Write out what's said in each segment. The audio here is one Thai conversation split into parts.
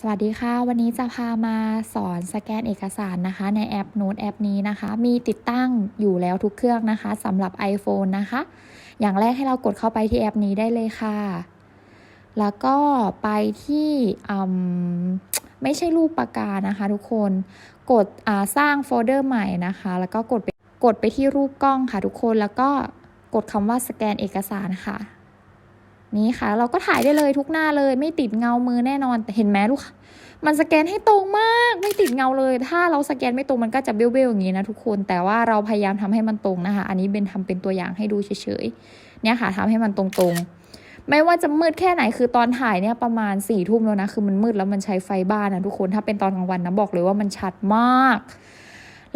สวัสดีค่ะ วันนี้จะพามาสอนสแกนเอกสารนะคะ ในแอปโน้ตแอปนี้นะคะ มีติดตั้งอยู่แล้วทุกเครื่องนะคะสำหรับ iPhone นะคะ อย่างแรกให้เรากดเข้าไปที่แอปนี้ได้เลยค่ะ แล้วก็ไปที่อืมไม่ใช่รูปปากกานะคะทุกคนกดอ่าสร้างโฟลเดอร์ใหม่นะคะ แล้วก็กดไปกดไปที่รูปกล้องค่ะทุกคนแล้วก็กดคำว่าสแกนเอกสารค่ะ นี่ค่ะ เราก็ถ่ายได้เลยทุกหน้าเลย ไม่ติดเงามือแน่นอนแต่เห็นไหมลูกค้ามันสแกนให้ตรงมากไม่ติดเงาเลย ถ้าเราสแกนไม่ตรงมันก็จะเบี้ยวๆอย่างนี้นะทุกคนแต่ว่าเราพยายามทำให้มันตรงนะคะ อันนี้เบนทำเป็นตัวอย่างให้ดูเฉยๆเนี่ยค่ะทำให้มันตรงๆไม่ว่าจะมืดแค่ไหนคือตอนถ่ายเนี่ยประมาณสี่ทุ่มแล้วนะ คือมันมืดแล้วมันใช้ไฟบ้านนะทุกคนถ้าเป็นตอนกลางวันนะบอกเลยว่ามันชัดมาก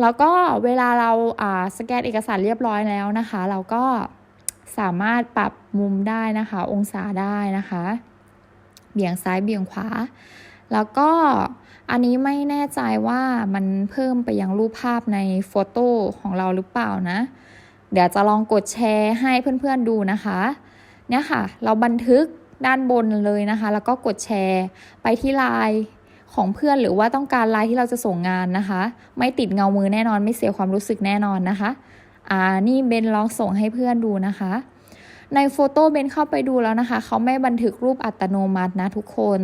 แล้วก็เวลาเราอ่าสแกนเอกสารเรียบร้อยแล้วนะคะ เราก็ สามารถปรับมุมได้นะคะ องศาได้นะคะ เบี่ยงซ้ายเบี่ยงขวา แล้วก็อันนี้ไม่แน่ใจว่ามันเพิ่มไปยังรูปภาพในโฟโต้ของเราหรือเปล่านะ เดี๋ยวจะลองกดแชร์ให้เพื่อนๆดูนะคะ เนี่ยค่ะ เราบันทึกด้านบนเลยนะคะ แล้วก็กดแชร์ไปที่ไลน์ของเพื่อนหรือว่าต้องการไลน์ที่เราจะส่งงานนะคะ ไม่ติดเงามือแน่นอนไม่เสียความรู้สึกแน่นอนนะคะ อ่านี่เบนลองส่งให้เพื่อนดูนะคะ ในโฟโต้เบนเข้าไปดูแล้วนะคะ เขาไม่บันทึกรูปอัตโนมัตินะทุกคน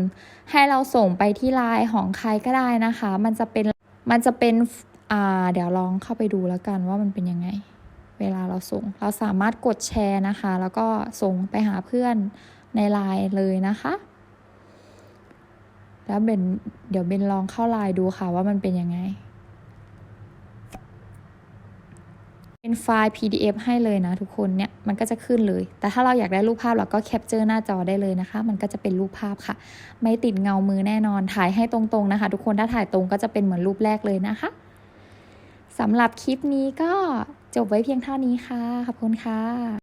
ให้เราส่งไปที่ไลน์ของใครก็ได้นะคะ มันจะเป็นมันจะเป็นอ่าเดี๋ยวลองเข้าไปดูแล้วกันว่ามันเป็นยังไง เวลาเราส่ง เราสามารถกดแชร์นะคะ แล้วก็ส่งไปหาเพื่อนในไลน์เลยนะคะแล้วเบนเดี๋ยวเบนลองเข้าไลน์ดูค่ะว่ามันเป็นยังไง เป็นไฟล์ PDF ให้เลยนะทุกคนเนี่ยมันก็จะขึ้นเลย แต่ถ้าเราอยากได้รูปภาพเราก็แคปเจอร์หน้าจอได้เลยนะคะ มันก็จะเป็นรูปภาพค่ะ ไม่ติดเงามือแน่นอนถ่ายให้ตรงๆนะคะ ทุกคนถ้าถ่ายตรงก็จะเป็นเหมือนรูปแรกเลยนะคะสำหรับคลิปนี้ก็จบไว้เพียงเท่านี้ค่ะ ขอบคุณค่ะ